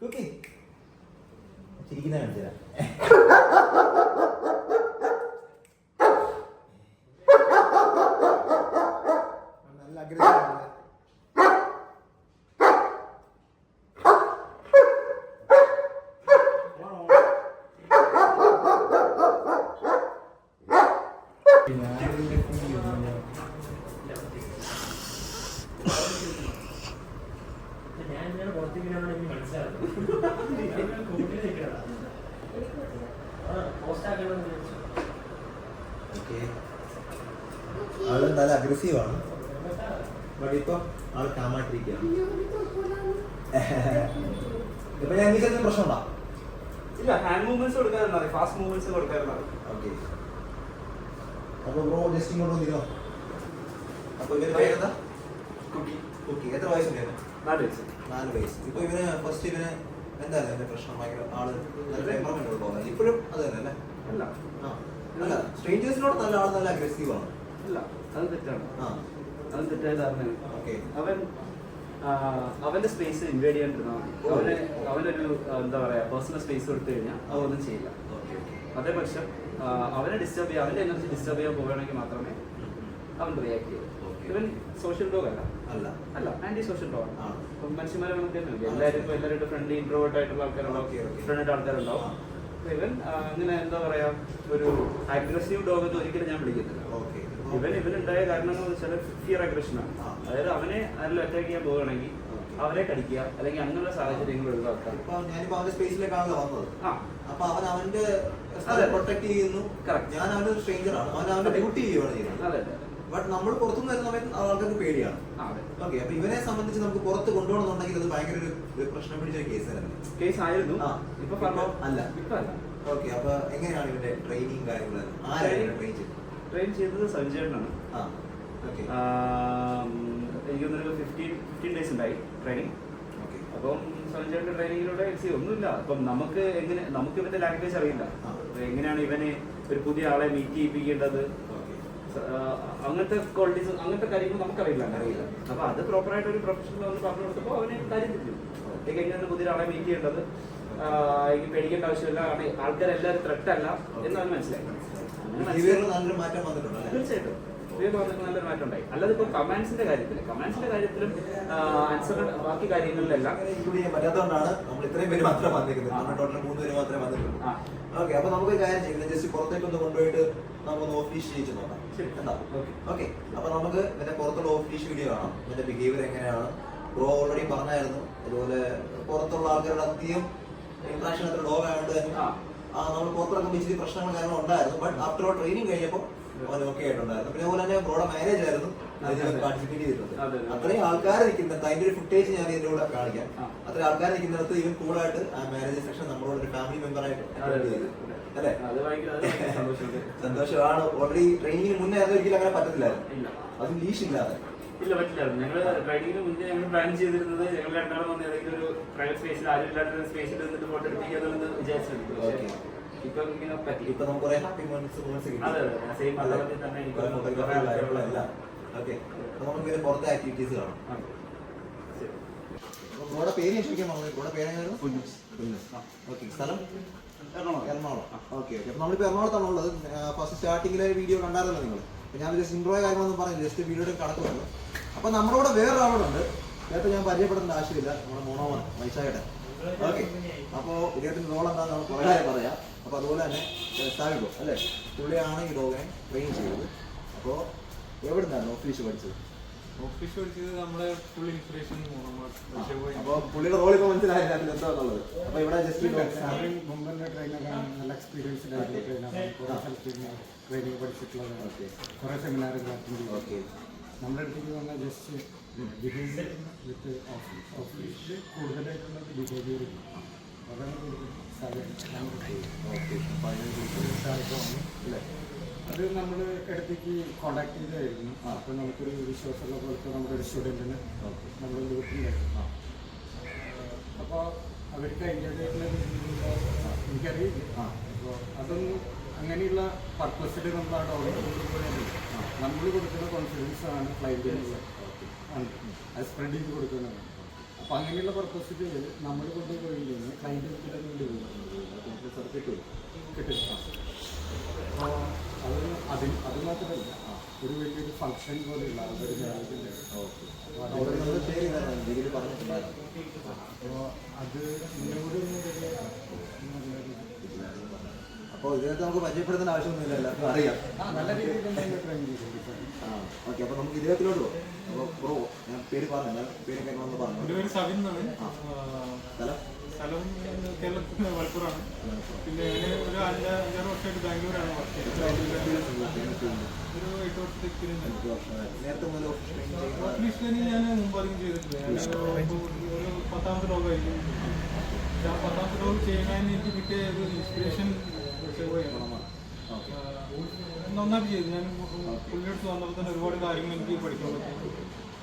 그렇게 어, 길이 기다리면 되나? But ഇപ്പൊ ആൾ കാമായിട്ടിരിക്കുകയാണ് ഇപ്പൊ ഞാൻ എന്തെങ്കിലും പ്രശ്നമുണ്ടോ ഇല്ല ഹാൻഡ് മൂവ്മെന്റ്സ് കൊടുക്കാറുണ്ട് ഫാസ്റ്റ് മൂവ്മെന്റ്സ് കൊടുക്കാറുണ്ട് ഓക്കെ അപ്പൊ ബ്രോ ജസ്റ്റ് ഇങ്ങോട്ട് വന്നിരോ അപ്പൊ ഇവർ പേരെന്താ കുട്ടി കുട്ടി എത്ര വയസ്സുണ്ടായിരുന്നു നാല് വയസ്സ് നാല് വയസ്സ് ഇപ്പൊ ഇവന് ഫസ്റ്റ് ഇവന് എന്താ എന്റെ പ്രശ്നം ഭയങ്കര ആൾ നല്ല ടെമ്പറമെന്റ് ഉള്ള പോലെ ഇപ്പോഴും അത് തന്നെ അല്ലേ അല്ല ആ അല്ല സ്ട്രേഞ്ചേഴ്സിനോട് നല്ല ആൾ നല്ല അഗ്രസീവ് ആണ് അല്ല അത് തെറ്റാണ് ആ അത് തെറ്റായ ധാരണയാണ് അവൻ അവന്റെ സ്പേസ് ഇൻവേഡ് ചെയ്യാണ്ടിരുന്നാൽ മതി. അവന് അവനൊരു എന്താ പറയാ പേഴ്സണൽ സ്പേസ് കൊടുത്തു കഴിഞ്ഞാൽ അതൊന്നും ചെയ്യില്ല. അതേ പക്ഷം അവനെ ഡിസ്റ്റർബ് ചെയ്യാൻ അവന്റെ എനർജി ഡിസ്റ്റർബ് ചെയ്യാൻ പോവുകയാണെങ്കിൽ മാത്രമേ അവൻ റിയാക്ട് ചെയ്യൂ. ഇവൻ സോഷ്യൽ ഡോഗ് അല്ല. അല്ല. അല്ല ആന്റി സോഷ്യൽ ഡോഗ് ആണ്. മനുഷ്യന്മാരെ നമുക്ക്. എല്ലാവരും ഇപ്പൊ എല്ലാവരും ഫ്രണ്ട്ലി ഇൻട്രോവേർട്ട് ആയിട്ടുള്ള ആൾക്കാരുണ്ടാവും. ഫ്രണ്ട് ആൾക്കാരുണ്ടാവും. ഇവൻ അങ്ങനെ എന്താ പറയാ ഒരു അഗ്രസീവ് ഡോഗ് എന്ന് ഒരിക്കലും ഞാൻ വിളിക്കുന്നില്ല ഓക്കെ. ഇവൻ ഇവനുണ്ടായ കാരണം എന്ന് വെച്ചാൽ ഫിയർ അഗ്രഷനാണ്. അതായത് അവനെ ആരെങ്കിലും അറ്റാക്ക് ചെയ്യാൻ പോവുകയാണെങ്കിൽ അവരെ കടിക്കുക അല്ലെങ്കിൽ അങ്ങനെയുള്ള സാഹചര്യങ്ങൾ ഒഴിവാക്കുക. ഇപ്പൊ ഞാനിപ്പോ അവന്റെ സ്പേസിലേക്കാണല്ലോ വന്നത്. ആ. അപ്പൊ അവൻ അവന്റെ. പ്രൊട്ടക്ട് ചെയ്യുന്നു. ഞാൻ അവന്റെ ഒരു സ്ട്രേഞ്ചർ ആണ്. അവൻ അവന്റെ ഡ്യൂട്ടി ചെയ്യുകയാണ് ചെയ്യുന്നത് ബട്ട് നമ്മൾ പുറത്തുനിന്ന് വരുന്ന സമയത്ത് ആൾക്കാർക്ക് പേടിയാണ്. ഓക്കെ അപ്പൊ ഇവനെ സംബന്ധിച്ച് നമുക്ക് പുറത്ത് കൊണ്ടുപോകണമെന്നുണ്ടെങ്കിൽ അത് ഭയങ്കര ഒരു ഒരു പ്രശ്നം പിടിച്ച ഒരു കേസ് ആയിരുന്നു. അല്ല. ഓക്കെ അപ്പൊ എങ്ങനെയാണ് ഇവന്റെ ട്രെയിനിങ് കാര്യങ്ങളെല്ലാം ആരാണ് ട്രെയിൻ ചെയ്തത്? ട്രെയിൻ ചെയ്തത് സഞ്ജയനാണ് എനിക്കൊന്നൊരു ഫിഫ്റ്റീൻ ഫിഫ്റ്റീൻ ഡേയ്സ് ഉണ്ടായി ട്രെയിനിങ് അപ്പം സഞ്ജയുടെ ട്രെയിനിങ്ങിലൂടെ സി ഒന്നുമില്ല. അപ്പം നമുക്ക് എങ്ങനെ നമുക്ക് ഇവന്റെ ലാംഗ്വേജ് അറിയില്ല. എങ്ങനെയാണ് ഇവനെ ഒരു പുതിയ ആളെ മീറ്റ് ചെയ്യിപ്പിക്കേണ്ടത്? അങ്ങനത്തെ ക്വാളിറ്റീസ് അങ്ങനത്തെ കാര്യങ്ങൾ നമുക്കറിയില്ല. അറിയില്ല. അപ്പൊ അത് പ്രോപ്പർ ആയിട്ട് ഒരു പ്രൊഫഷണൽ വന്ന് പറഞ്ഞു കൊടുത്തപ്പോൾ അവന് കാര്യം എനിക്ക് എങ്ങനെയാണ് പുതിയ ആളെ മീറ്റ് ചെയ്യേണ്ടത്? എനിക്ക് പേടിക്കേണ്ട ആവശ്യമില്ല. ആൾക്കാരെല്ലാവരും ത്രെട്ടല്ല എന്ന് അവന് മനസ്സിലായി. നല്ലൊരു മാറ്റം വന്നിട്ടുണ്ട് തീർച്ചയായിട്ടും. വന്നിട്ട് നല്ലൊരു മാറ്റം ഉണ്ടായി അല്ലാതെ ഇപ്പൊ കമാൻഡ്സിന്റെ കാര്യത്തിൽ കമാൻഡ്സിന്റെ കാര്യത്തിലും ആൻസർ ബാക്കി കാര്യങ്ങളിലെല്ലാം ഇൻക്ലൂഡ് ചെയ്യാൻ പറ്റാത്തതുകൊണ്ടാണ് നമ്മൾ ഇത്രയും പേര് മാത്രമേ വന്നിരിക്കുന്നത്. നമ്മൾ ടോട്ടൽ മൂന്ന് പേര് മാത്രമേ വന്നിട്ടുള്ളൂ. ഓക്കെ അപ്പൊ നമുക്ക് കാര്യം ചെയ്യാം. ജസ്റ്റ് പുറത്തേക്ക് ഒന്ന് കൊണ്ടുപോയിട്ട് നമുക്കൊന്ന് ഓഫീസ് ചെയ്യിച്ചു നോക്കാം. എന്താ. ഓക്കെ അപ്പൊ നമുക്ക് ഇതിന്റെ പുറത്തുള്ള ഓഫീസ് വീഡിയോ കാണാം. ഇതിന്റെ ബിഹേവിയർ എങ്ങനെയാണ്? ബ്രോ ഓൾറെഡി പറഞ്ഞായിരുന്നു. അതുപോലെ പുറത്തുള്ള ആൾക്കാരുടെ അധികം ഇന്ററാക്ഷൻ അത്ര ഡോഗ് ആയതുകൊണ്ട് തന്നെ നമ്മൾ പുറത്തിറങ്ങുമ്പോൾ ഇച്ചിരി പ്രശ്നങ്ങൾ കാര്യങ്ങൾ ഉണ്ടായിരുന്നു. ബട്ട് ആഫ്റ്റർ ഓൾ ട്രെയിനിങ് കഴിഞ്ഞപ്പോൾ അവൻ ഓക്കെ ആയിട്ടുണ്ടായിരുന്നു. പിന്നെ അതുപോലെ തന്നെ ബ്രോഡ മാരേജ് ആയിരുന്നു. പാർട്ടിസിപ്പേറ്റ് ചെയ്തിട്ടുണ്ട്. അതെ, അതെ. അത്രയും ആൾക്കാർ നിൽക്കുന്നുണ്ട് അതിന്റെ ഒരു ഫുട്ടേജ് ഞാൻ ഇതിന്റെ കൂടെ കാണിക്കാം. അത്രയും ആൾക്കാർ നിൽക്കുന്നിടത്ത് ഇവൻ കൂളായിട്ട് ആ മാരേജ് സെക്ഷൻ നമ്മളോട് ഒരു ഫാമിലി. അതെ. അല്ലേ? സന്തോഷമാണ്. ഓൾറെഡി ട്രെയിനിങ്ങിന് മുന്നേ അത് ഒരിക്കലും അങ്ങനെ പറ്റത്തില്ലായിരുന്നു. അതും ലീഷ് ഇല്ലാതെ. ഇല്ല പറ്റില്ല. ഞങ്ങൾ റൈഡിങ്ങിന് മുന്നേ ഞങ്ങൾ പ്ലാൻ ചെയ്തിരുന്നത് ഞങ്ങൾ രണ്ടാളും വന്ന് ഏതെങ്കിലും ഒരു പ്രൈവറ്റ് സ്പേസിൽ ആരും ഇല്ലാത്ത സ്പേസിൽ നിന്നിട്ട് ഫോട്ടോ എടുപ്പിക്കാന്ന് വിചാരിച്ചിരുന്നു പക്ഷേ. ഇപ്പൊ ഇങ്ങനെ പറ്റി ഇപ്പൊ നമുക്ക് കുറെ ഹാപ്പി മൊമെന്റ്സ് മൊമെന്റ്സ് അതെ, അതെ. സെയിം മണ്ഡലത്തിൽ തന്നെ എനിക്ക് കുറെ കുറെ ഫോട്ടോഗ്രാഫി ആൾക്കാർ കാര്യങ്ങളെല്ലാം. ഓക്കെ നമുക്ക് ഇതിന് പുറത്തെ ആക്ടിവിറ്റീസ് കാണാം. അപ്പൊ പേര് ചോദിക്കാൻ പറഞ്ഞു ബ്രോയുടെ പേരെങ്ങനെയായിരുന്നു കുഞ്ഞൂസ്. കുഞ്ഞൂസ്. ഓക്കെ സ്ഥലം? എറണാകുളം. എറണാകുളം. ഓക്കെ ഓക്കെ അപ്പൊ നമ്മളിപ്പോ എറണാകുളത്താണ് ഉള്ളത്. ഫസ്റ്റ് സ്റ്റാർട്ടിങ്ങിലെ വീഡിയോ കണ്ടായിരുന്നല്ലോ നിങ്ങൾ അപ്പൊ ഞാൻ ജസ്റ്റ് ഇൻട്രോയോ കാര്യങ്ങളൊന്നും പറഞ്ഞില്ല ജസ്റ്റ് വീഡിയോയുടെ കടക്കുമല്ലോ അപ്പൊ നമ്മുടെ കൂടെ വേറെ ആളുണ്ട് നേരത്തെ ഞാൻ പരിചയപ്പെടേണ്ട ആവശ്യമില്ല. നമ്മുടെ മോണോമാണ് വൈശാഖയുടെ. ഓക്കെ. അപ്പോ ഇദ്ദേഹത്തിന്റെ റോൾ എന്താണെന്ന് നമ്മൾ കുറേ പറയാം. അപ്പൊ അതുപോലെ തന്നെ സാവിബോ അല്ലേ? പുള്ളിയാണ് ഈ ഡോഗിനെ ട്രെയിൻ ചെയ്തത്. അപ്പോ എവിടെ നിന്നായിരുന്നു ഓഫീസ് പഠിച്ചത്? അപ്പൊ പുള്ളിയുടെ റോൾ ഇപ്പൊ മനസ്സിലായില്ല അതിൽ എന്താന്നുള്ളത് അപ്പൊ ഇവിടെ ജസ്റ്റ് മുമ്പത്തെ ട്രെയിനറാണ് നല്ല എക്സ്പീരിയൻസ്ഡ് ആയിട്ടുള്ള ട്രെയിനറാണ് കുറേ സ്ഥലത്ത് ട്രെയിനിങ് പഠിച്ചിട്ടുള്ളതാണ്. ഓക്കെ കുറേ സെമിനാറുകൾ അറ്റൻഡ് ചെയ്തു. ഓക്കെ നമ്മുടെ അടുത്തേക്ക് വന്ന ജസ്റ്റ് ബിഹേവിയർ വിത്ത് ഓഫീസ് ഓഫീസിൽ കൂടുതലായിട്ടുള്ളത് ബിഹേവിയർ അതാണ് സാധ്യത ഓക്കെ സാധ്യത അല്ലേ? അത് നമ്മൾ ഇടത്തേക്ക് കോണ്ടാക്ട് ചെയ്തായിരുന്നു. ആ. അപ്പോൾ നമുക്കൊരു വിശ്വാസമുള്ള പോലത്തെ നമ്മുടെ ഒരു സ്റ്റുഡന്റിന് നമ്മൾ വീട്ടിലുണ്ടായിരുന്നു അപ്പോൾ അവർക്ക് അതിന്റെതായിട്ടുള്ള എനിക്കറിയില്ല. ആ. അപ്പോൾ അതൊന്നും അങ്ങനെയുള്ള പർപ്പസിൽ നമ്മൾ ആ ഡോക്ടർ കൊണ്ടുപോയത് നമ്മൾ കൊടുക്കുന്ന കോൺഫിഡൻസ് ആണ് ക്ലയന്റിനുള്ള ആണ്. അത് സ്പ്രെഡ് ചെയ്ത് കൊടുക്കുന്നതാണ് അപ്പോൾ അങ്ങനെയുള്ള പർപ്പസിൽ നമ്മൾ കൊണ്ടുപോയി കഴിഞ്ഞാൽ വേണ്ടി വരും സർട്ടിഫിക്കറ്റ് കിട്ടില്ല. അപ്പോൾ അത് അത് അത് മാത്രമല്ല ഒരു വലിയൊരു ഫംഗ്ഷൻ പോലെയുള്ള അതൊരു ഓക്കെ. അപ്പോൾ അത് അപ്പോൾ ഇതിനകത്ത് നമുക്ക് പരിചയപ്പെടുത്തേണ്ട ആവശ്യമൊന്നുമില്ല എല്ലാവർക്കും അറിയാം. ആ നല്ല രീതിയിൽ ഓക്കെ അപ്പോൾ നമുക്ക് ഇതിനകത്തിലോട്ട് പോകും അപ്പോൾ ബ്രോ ഞാൻ പേര് പറഞ്ഞു ഞാൻ പേര് കേൾക്കണമെന്ന് പറഞ്ഞു. സ്ഥലം? സ്ഥലം കേരളത്തിൽ മലപ്പുറമാണ്. പിന്നെ ഞാൻ ഒരു അഞ്ച് അഞ്ചാറ് വർഷമായിട്ട് ബാംഗ്ലൂരാണ് വർക്ക് ചെയ്യുന്നത്. ഒരു എട്ട് വർഷത്തെ എക്സ്പീരിയൻസ് ട്രെയിനിങ് ഞാൻ മുമ്പ് അധികം ചെയ്തിട്ടില്ല. ഒരു പത്താമത്തെ ലോകമായിരിക്കും പക്ഷെ ആ പത്താമത്തെ ലോകം ചെയ്യുന്നതിന് എനിക്ക് കിട്ടിയ ഒരു ഇൻസ്പിറേഷൻ നന്നായിട്ട് ചെയ്തു. ഞാൻ പുള്ളിയെടുത്ത് വന്നപ്പോൾ തന്നെ ഒരുപാട് കാര്യങ്ങൾ എനിക്ക് പഠിക്കാൻ പറ്റി.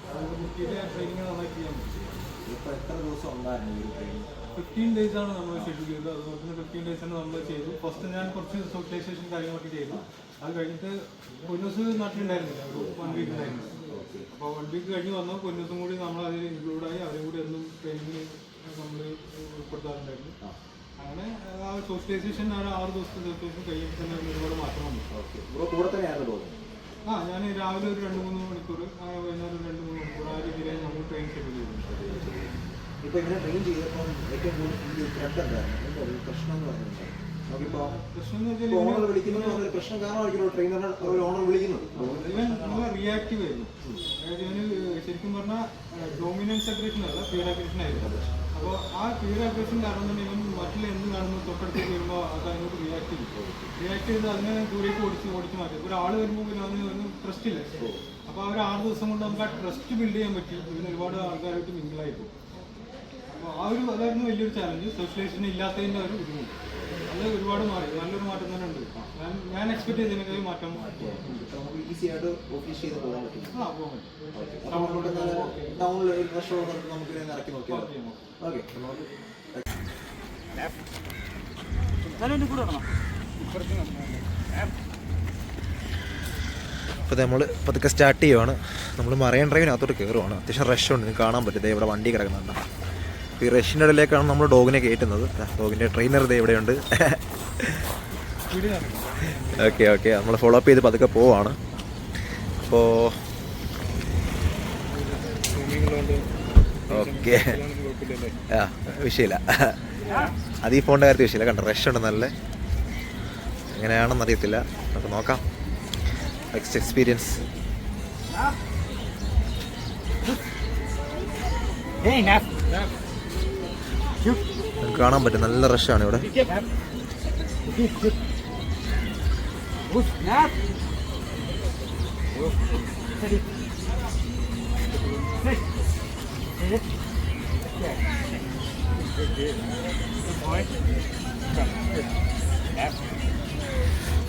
അതുകൊണ്ട് കുട്ടിയുടെ ട്രെയിനിങ് നന്നായിട്ട് ചെയ്യാൻ പറ്റും. ഇപ്പോൾ എത്ര ദിവസം ഉണ്ടായിരുന്നു ഫിഫ്റ്റീൻ ഡേയ്സ് ആണ് നമ്മൾ ഷെഡ്യൂൾ ചെയ്തത്. അതുപോലെ തന്നെ ഫിഫ്റ്റീൻ ഡേയ്സ് ആണ് നമ്മൾ ചെയ്തു. ഫസ്റ്റ് ഞാൻ കുറച്ച് സോഷ്യലൈസേഷൻ കാര്യങ്ങളൊക്കെ ചെയ്തു. അത് കഴിഞ്ഞിട്ട് പൊന്നൂസ് നാട്ടിലുണ്ടായിരുന്നില്ല. ഒരു വൺ വീക്ക് ഉണ്ടായിരുന്നു. അപ്പോൾ വൺ വീക്ക് കഴിഞ്ഞ് വന്നു. പൊന്നൂസും കൂടി നമ്മൾ അതിൽ ഇൻക്ലൂഡായി അവരും കൂടി എന്നും ട്രെയിനിങ് നമ്മൾ ഉൾപ്പെടുത്താറുണ്ടായിരുന്നു. അങ്ങനെ ആ സോഷ്യലൈസേഷൻ ആ ആറ് ദിവസത്തെ സോഷ്യലൈസേഷൻ കഴിയുമ്പോൾ തന്നെ ഒരുപാട് മാറ്റം വന്നു. കൂടെ തന്നെയായിരുന്നു ആ ഞാൻ രാവിലെ ഒരു രണ്ട് മൂന്ന് മണിക്കൂർ വൈകുന്നേരം രണ്ട് മൂന്ന് മണിക്കൂർ ആ രീതിയിലാണ് നമ്മൾ ട്രെയിൻ ഷെഡ്യൂൾ ചെയ്തത് ഇപ്പോൾ ഇങ്ങനെ ട്രെയിൻ ചെയ്തപ്പോൾ ഏറ്റവും കൂടുതൽ ഈ ത്രെഡ് എന്തായിരുന്നു? എന്താ ഒരു പ്രശ്നം എന്ന് പറയുന്നത്? നമുക്കിപ്പോൾ പ്രശ്നം എന്ന് വെച്ചാൽ ഇപ്പോൾ ഇവന് ഓണർ വിളിക്കുന്നത് പറഞ്ഞൊരു പ്രശ്നം കാരണമായിരിക്കും ട്രെയിനറിനെ ഒരു ഓണർ വിളിക്കുന്നത്. ഇവൻ നല്ല റിയാക്റ്റീവ് ആയിരുന്നു. അതായത് ഇവന് ശരിക്കും പറഞ്ഞാൽ ഡോമിനൻസ് അഗ്രേഷൻ അല്ല ഫിയർ അഗ്രേഷൻ ആയിരുന്നു. അപ്പോൾ ആ ഫിയർ അഗ്രേഷൻ കാരണം തന്നെ ഇവൻ മറ്റുള്ള എന്ത് കാണുന്നു തൊട്ടടുത്ത് വരുമ്പോൾ അത് അതിനോട് റിയാക്ട് ചെയ്യും. റിയാക്ട് ചെയ്ത് അതിനെ ദൂരേക്ക് ഓടിച്ച് ഓടിച്ച് മാറ്റും. ഒരാൾ വരുമ്പോൾ പിന്നെ അവന് ഒരു ട്രസ്റ്റ് ഇല്ല. അപ്പോൾ ആ ഒരു ആറ് ദിവസം കൊണ്ട് നമുക്ക് ആ ട്രസ്റ്റ് ബിൽഡ് ചെയ്യാൻ പറ്റി. ഇവന് ഒരുപാട് ആൾക്കാരായിട്ട് മിങ്കിളായിരുന്നു അപ്പോൾ ആ ഒരു അതായിരുന്നു വലിയൊരു ചാലഞ്ച് സോഷ്യലൈസേഷൻ ഇല്ലാത്തതിന്റെ ഒരു ബുദ്ധിമുട്ട് അത് ഒരുപാട് മാറി. നല്ലൊരു മാറ്റം തന്നെ ഉണ്ട്. ഞാൻ ഞാൻ എക്സ്പെക്ട് ചെയ്തതിനേക്കാൾ മാറ്റം നമുക്ക് ഈസി ആയിട്ട് ഓഫീസ് ചെയ്ത് പോകാൻ പറ്റും ആ പോകാൻ പറ്റും. ഓക്കെ അപ്പോൾ നമുക്ക് ടൗണിൽ ഒരു റെസ്റ്റോറന്റ് നമുക്ക് ഇറക്കി നോക്കിയാൽ ഓക്കെ ഓക്കെ നമുക്ക് ഇപ്പോൾ നമ്മൾ പതുക്കെ സ്റ്റാർട്ട് ചെയ്യുവാണ്. നമ്മൾ മറൈൻ ഡ്രൈവിനകത്തോട്ട് കയറുവാണ് അത്യാവശ്യം റഷ് ഉണ്ട്. നിങ്ങൾക്ക് കാണാൻ പറ്റും. ദേ ഇവിടെ വണ്ടി കിടക്കുന്നുണ്ട്. ഈ റഷ്യന്റെ ഇടയിലേക്കാണ് നമ്മൾ ഡോഗിനെ കയറ്റുന്നത്. ഡോഗിന്റെ ട്രെയിനർ ഇത് ഇവിടെയുണ്ട്. Okay okay. നമ്മൾ ഫോളോ അപ്പ് ചെയ്ത് പതുക്കെ പോവാണ്. അപ്പോൾ ഓക്കെ. ആ വിഷയമില്ല. അത് ഈ ഫോണിന്റെ കാര്യത്തിൽ വിഷയമില്ല. കണ്ടോ റഷ് ഉണ്ട് നല്ല. എങ്ങനെയാണെന്ന് അറിയത്തില്ല. നമുക്ക് നോക്കാം. നെക്സ്റ്റ് എക്സ്പീരിയൻസ് നമുക്ക് കാണാൻ പറ്റും. നല്ല റഷാണ് ഇവിടെ.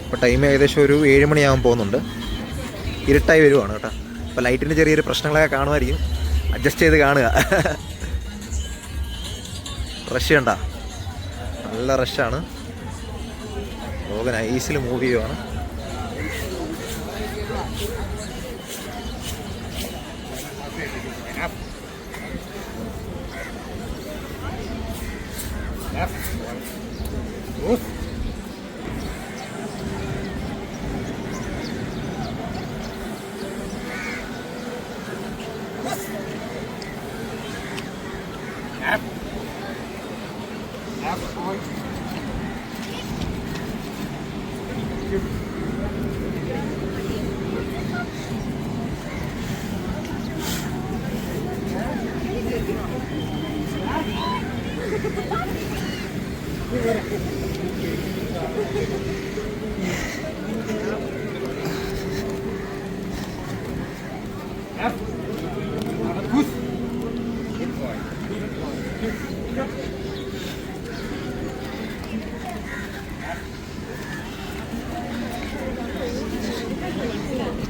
ഇപ്പോൾ ടൈം ഏകദേശം ഒരു ഏഴ് മണിയാകാൻ പോകുന്നുണ്ട്. ഇരുട്ടായി വരുവാണ് കേട്ടോ. അപ്പോൾ ലൈറ്റിന്റെ ചെറിയൊരു പ്രശ്നങ്ങളൊക്കെ കാണുമായിരിക്കും. അഡ്ജസ്റ്റ് ചെയ്ത് കാണുക. റഷ് കണ്ട? നല്ല റഷാണ് ലോകൻ ഐസിൽ മൂവ് ചെയ്യുവാണ്. Yeah.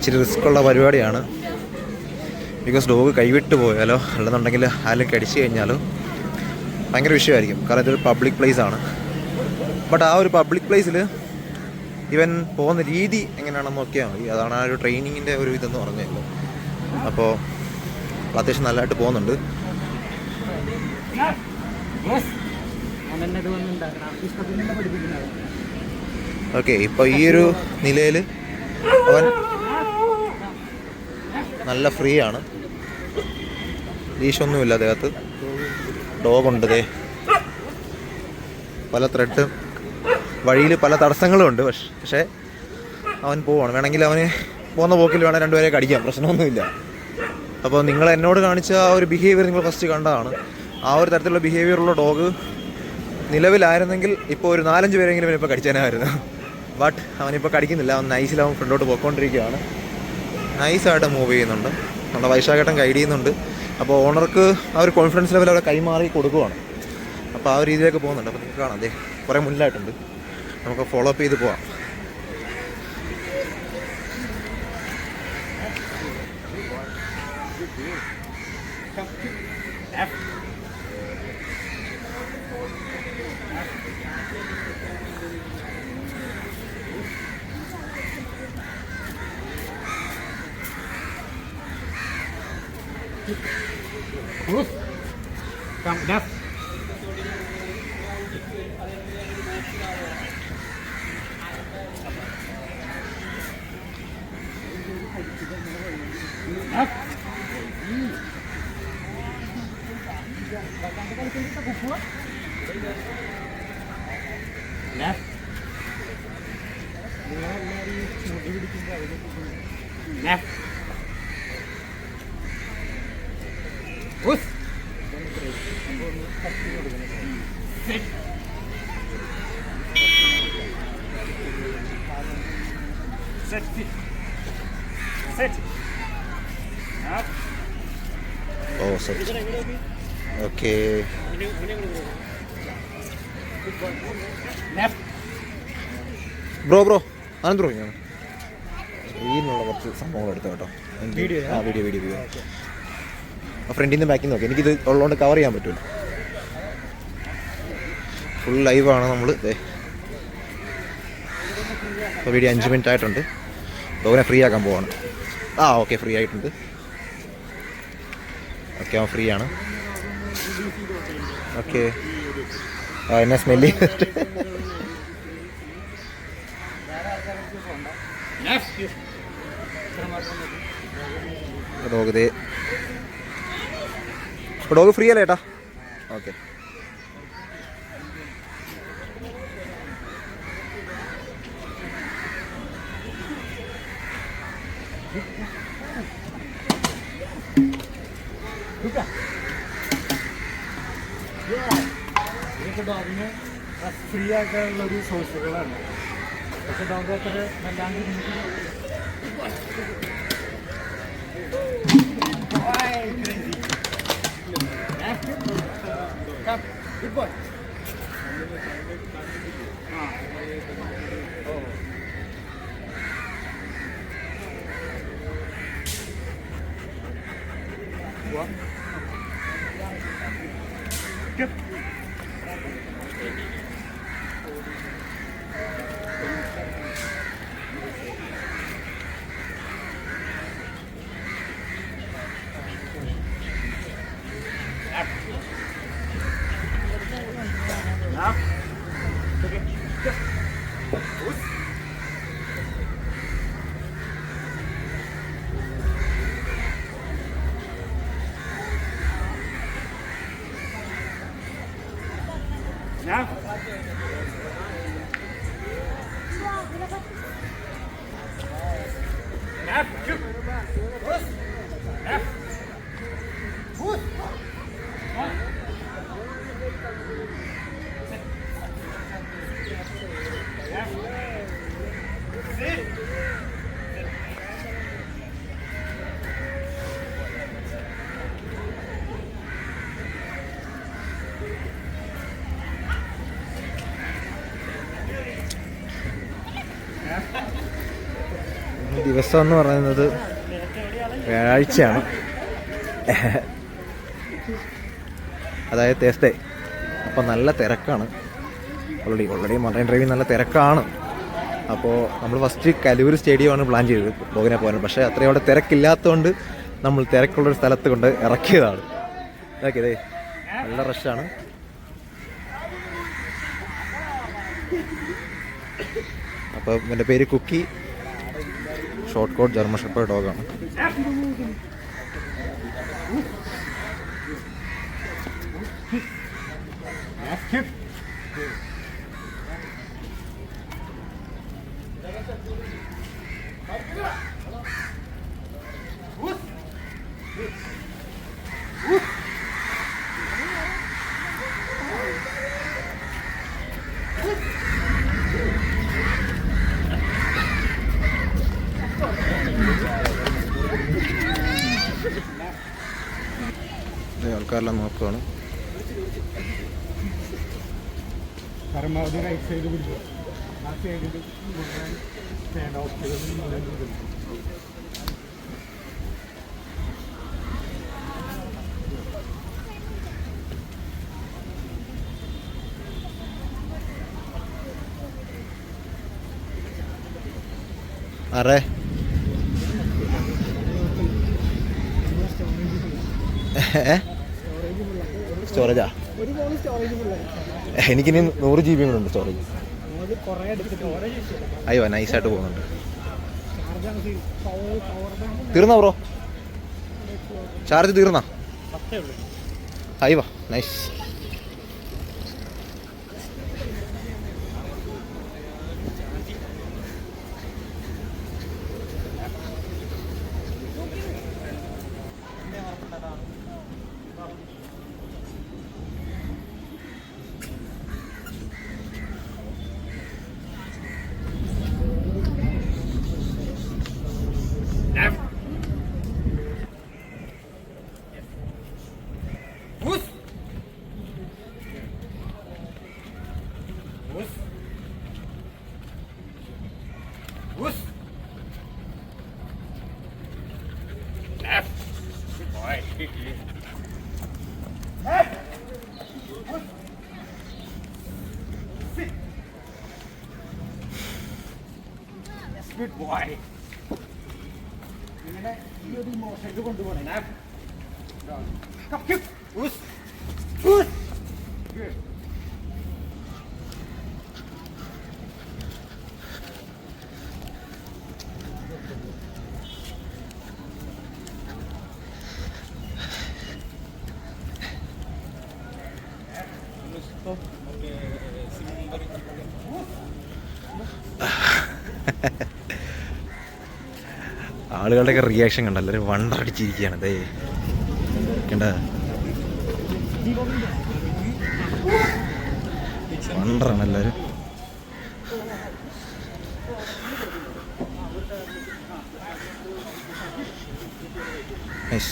ഇച്ചിരി റിസ്ക് ഉള്ള പരിപാടിയാണ്. ബിക്കോസ് ഡോഗ് കൈവിട്ട് പോയാലോ അല്ലെന്നുണ്ടെങ്കിൽ ആരെങ്കിലും കടിച്ചു കഴിഞ്ഞാലോ ഭയങ്കര വിഷയമായിരിക്കും. കാരണം ഇതൊരു പബ്ലിക് പ്ലേസ് ആണ്. ബട്ട് ആ ഒരു പബ്ലിക് പ്ലേസിൽ ഇവൻ പോകുന്ന രീതി എങ്ങനെയാണെന്ന് നോക്കിയാൽ മതി. അതാണ് ആ ഒരു ട്രെയിനിങ്ങിന്റെ ഒരു ഇതെന്ന് പറഞ്ഞത് അപ്പോൾ അത്യാവശ്യം നല്ലതായിട്ട് പോകുന്നുണ്ട്. ഓക്കെ ഇപ്പോൾ ഈ ഒരു നിലയിൽ അവൻ നല്ല ഫ്രീ ആണ് ലീഷൊന്നുമില്ല അദ്ദേഹത്ത് ഡോഗുണ്ട് ദേ. പല ത്രെഡ് വഴിയിൽ പല തടസ്സങ്ങളും ഉണ്ട് പക്ഷെ പക്ഷേ അവൻ പോവാണ്. വേണമെങ്കിൽ അവന് പോകുന്ന പോക്കിൽ വേണം രണ്ടുപേരെ കടിക്കാം പ്രശ്നമൊന്നുമില്ല. അപ്പോൾ നിങ്ങൾ എന്നോട് കാണിച്ച ആ ഒരു ബിഹേവിയർ നിങ്ങൾ ഫസ്റ്റ് കണ്ടതാണ്. ആ ഒരു തരത്തിലുള്ള ബിഹേവിയറുള്ള ഡോഗ് നിലവിലായിരുന്നെങ്കിൽ ഇപ്പോൾ ഒരു നാലഞ്ച് പേരെങ്കിലും ഇപ്പോൾ കടിച്ചേനായിരുന്നു. ബട്ട് അവനിപ്പോൾ കടിക്കുന്നില്ല. അവൻ നൈസിൽ അവൻ ഫ്രണ്ടോട്ട് പോയിക്കൊണ്ടിരിക്കുകയാണ്. നൈസായിട്ട് മൂവ് ചെയ്യുന്നുണ്ട്. നമ്മുടെ വൈശാഖേട്ടൻ ഗൈഡ് ചെയ്യുന്നുണ്ട്. അപ്പോൾ ഓണർക്ക് ആ ഒരു കോൺഫിഡൻസ് ലെവൽ അവിടെ കൈമാറി കൊടുക്കുവാണ്. അപ്പോൾ ആ ഒരു രീതിയിലേക്ക് പോകുന്നുണ്ട്. അപ്പോൾ നിങ്ങൾക്ക് കാണാം. അതെ കുറേ മുന്നിലായിട്ടുണ്ട്. നമുക്ക് ഫോളോ അപ്പ് ചെയ്ത് പോവാം. Hàn Quốc bro bro Anand bro ഞാൻ സ്ക്രീനിലുള്ള കുറച്ച് സംഭവങ്ങൾ എടുത്തു കേട്ടോ. വീഡിയോ ആ വീഡിയോ വീഡിയോ വീഡിയോ ആ ഫ്രണ്ടിൽ നിന്ന് ബാക്കിൽ നോക്കി. എനിക്കിത് ഉള്ളതുകൊണ്ട് കവർ ചെയ്യാൻ പറ്റുമല്ലോ ഫുൾ ലൈവാണ് നമ്മൾ ഇപ്പോൾ വീഡിയോ അഞ്ച് മിനിറ്റ് ആയിട്ടുണ്ട്. ഡോഗിനെ ഫ്രീ ആക്കാൻ പോവാണ്. ആ ഓക്കെ ഫ്രീ ആയിട്ടുണ്ട്. ഓക്കെ അവൻ ഫ്രീ ആണ്. ഓക്കെ എന്നെ സ്മെല്ല് ഡോഗ് ഫ്രീ അല്ലേ ഏട്ടാ? ഓക്കെ നമുക്ക് ഡോഗിനെ ഫ്രീ ആക്കാനുള്ള ഒരു സോഴ്സുകളാണ് പക്ഷെ ഡോഗ് അത്ര വല്ലാണ്ട് ഇപ്പോൾ What? Yeah. Yeah. ദിവസം എന്ന് പറയുന്നത് വ്യാഴാഴ്ചയാണ്. അതായത് തേസ്ഡേ അപ്പോൾ നല്ല തിരക്കാണ്. ഓൾറെഡി ഓൾറെഡി മറൈൻ ഡ്രൈവിൽ നല്ല തിരക്കാണ്. അപ്പോൾ നമ്മൾ ഫസ്റ്റ് കലൂർ സ്റ്റേഡിയമാണ് പ്ലാൻ ചെയ്തത് ബോഗിനെ പോകാൻ പക്ഷേ അത്രയും അവിടെ തിരക്കില്ലാത്തതുകൊണ്ട് നമ്മൾ തിരക്കുള്ളൊരു സ്ഥലത്ത് കൊണ്ട് ഇറക്കിയതാണ്. ഓക്കെ ഇതേ നല്ല റഷാണ് അപ്പോൾ എന്റെ പേര് Cookie. Short coat German shepherd ഡോഗാണ് ദേ സൈഡ് പിടിച്ചു ആ സൈഡിൽ സ്റ്റാൻഡ് ഓഫ് ചെയ്ത് അറേ സ്റ്റോറേജാ സ്റ്റോറേജ് എനിക്കിനി നൂറ് ജി ബി ഉണ്ട് സ്റ്റോറേജ് അയ്യോ നൈസായിട്ട് പോകുന്നുണ്ട്. തീർന്ന ബ്രോ ചാർജ് തീർന്ന? അയ്യോ നൈസായിട്ട് പോകുന്നുണ്ട് ചാർജ് പവർ പവർ ബാങ്ക് തീർന്നോ ബ്രോ ചാർജ് തീർന്നാ പത്തേ ഉള്ളൂ അയ്യോ നൈസ് ഇങ്ങനെ ഈ ഒരു മോശമായിട്ട് കൊണ്ടുപോകണേ ആളുകളുടെയൊക്കെ റിയാക്ഷൻ കണ്ട? എല്ലാവരും വണ്ടടിച്ചിരിക്കുകയാണ് അതേ കണ്ട? വണ്ടറാണ് എല്ലാവരും. Nice.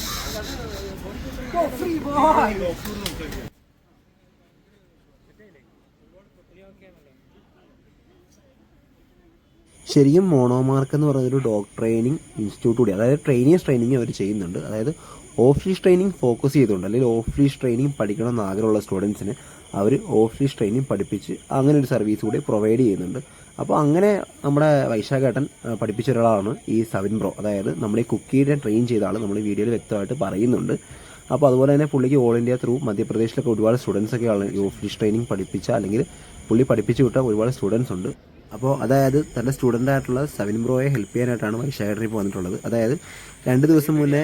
ശരിക്കും മോണോമാർക്ക് എന്ന് പറയുന്നൊരു ഡോഗ് ട്രെയിനിങ് ഇൻസ്റ്റിറ്റ്യൂട്ട് കൂടി അതായത് ട്രെയിനേഴ്സ് ട്രെയിനിങ് അവർ ചെയ്യുന്നുണ്ട്. അതായത് ഓഫീസ് ട്രെയിനിങ് ഫോക്കസ് ചെയ്തുകൊണ്ട് അല്ലെങ്കിൽ ഓഫ് ലീഷ് ട്രെയിനിങ് പഠിക്കണം എന്ന് ആഗ്രഹമുള്ള സ്റ്റുഡൻസിന് അവർ ഓഫീസ് ട്രെയിനിങ് പഠിപ്പിച്ച് അങ്ങനെ ഒരു സർവീസ് കൂടി പ്രൊവൈഡ് ചെയ്യുന്നുണ്ട്. അപ്പോൾ അങ്ങനെ നമ്മുടെ വൈശാഖേട്ടൻ പഠിപ്പിച്ച ഒരാളാണ് ഈ സവിൻ ബ്രോ. അതായത് നമ്മൾ ഈ കുക്കിയുടെ ട്രെയിൻ ചെയ്ത ആൾ നമ്മൾ വീഡിയോയിൽ വ്യക്തമായിട്ട് പറയുന്നുണ്ട്. അപ്പോൾ അതുപോലെ തന്നെ പുള്ളിക്ക് ഓൾ ഇന്ത്യ ത്രൂ മധ്യപ്രദേശിലൊക്കെ ഒരുപാട് സ്റ്റുഡൻസ് ഒക്കെയാണ് ഈ ഓഫ് ലീഷ് ട്രെയിനിങ് പഠിപ്പിച്ച അല്ലെങ്കിൽ പുള്ളി പഠിപ്പിച്ചു വിട്ട ഒരുപാട് സ്റ്റുഡൻസ് ഉണ്ട്. അപ്പോൾ അതായത് തന്റെ സ്റ്റുഡന്റ് ആയിട്ടുള്ള സവിൻ ബ്രോയെ ഹെൽപ്പ് ചെയ്യാനായിട്ടാണ് വൈശാഖേട്ടൻ ഇപ്പോൾ വന്നിട്ടുള്ളത് അതായത് രണ്ട് ദിവസം മുന്നേ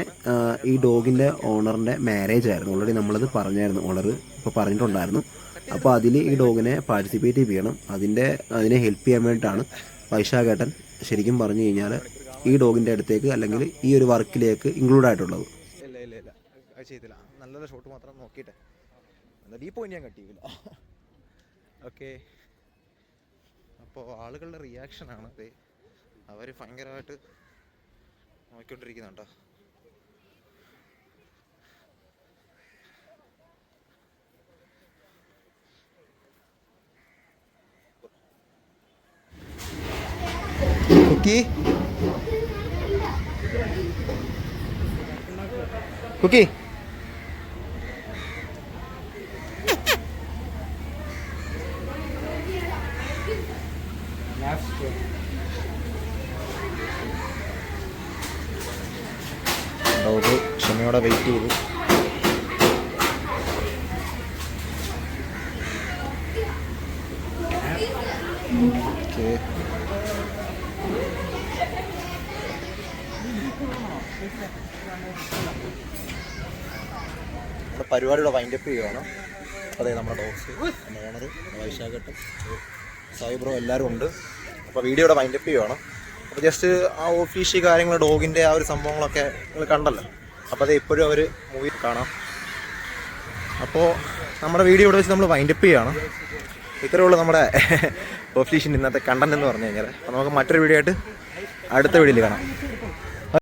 ഈ ഡോഗിന്റെ ഓണറിന്റെ മാരേജ് ആയിരുന്നു. ഓൾറെഡി നമ്മളത് പറഞ്ഞായിരുന്നു. ഓണർ ഇപ്പോൾ പറഞ്ഞിട്ടുണ്ടായിരുന്നു. അപ്പോൾ അതിൽ ഈ ഡോഗിനെ പാർട്ടിസിപ്പേറ്റ് ചെയ്യണം അതിന്റെ അതിനെ ഹെൽപ്പ് ചെയ്യാൻ വേണ്ടിയിട്ടാണ് വൈശാഖേട്ടൻ ശരിക്കും പറഞ്ഞു കഴിഞ്ഞാൽ ഈ ഡോഗിന്റെ അടുത്തേക്ക് അല്ലെങ്കിൽ ഈ ഒരു വർക്കിലേക്ക് ഇൻക്ലൂഡ് ആയിട്ടുള്ളത്. ഇല്ല ഇല്ല നല്ലൊരു ഷോട്ട് മാത്രം ഞാൻ ഓക്കെ അപ്പോൾ ആളുകളുടെ റിയാക്ഷനാണ് അതെ അവർ ഭയങ്കരമായിട്ട് നോക്കിക്കൊണ്ടിരിക്കുന്നുണ്ടോ? കുക്കി? കുക്കി? നമ്മുടെ പരിപാടിയുടെ വൈൻഡപ്പ് ചെയ്യുകയാണ് അതെ നമ്മുടെ ഡോക്സ് നമ്മുടെ വൈശാഖട്ട് സായി ബ്രോ എല്ലാവരും ഉണ്ട്. അപ്പോൾ വീഡിയോയുടെ വൈൻഡപ്പ് ചെയ്യുകയാണ് അപ്പോൾ ജസ്റ്റ് ആ ഓഫീഷ്യൽ കാര്യങ്ങൾ ഡോഗിന്റെ ആ ഒരു സംഭവങ്ങളൊക്കെ നിങ്ങൾ കണ്ടല്ലോ. അപ്പോൾ അത് ഇപ്പോഴും അവർ മൂവി കാണാം. അപ്പോൾ നമ്മുടെ വീഡിയോ ഇവിടെ വെച്ച് നമ്മൾ വൈൻഡപ്പ് ചെയ്യുകയാണ് ഇത്രയേ ഉള്ളൂ നമ്മുടെ ഓഫീഷ്യൻ ഇന്നത്തെ കണ്ടന്റ് എന്ന് പറഞ്ഞു കഴിഞ്ഞാൽ അപ്പോൾ നമുക്ക് മറ്റൊരു വീഡിയോ ആയിട്ട് അടുത്ത വീഡിയോയിൽ കാണാം.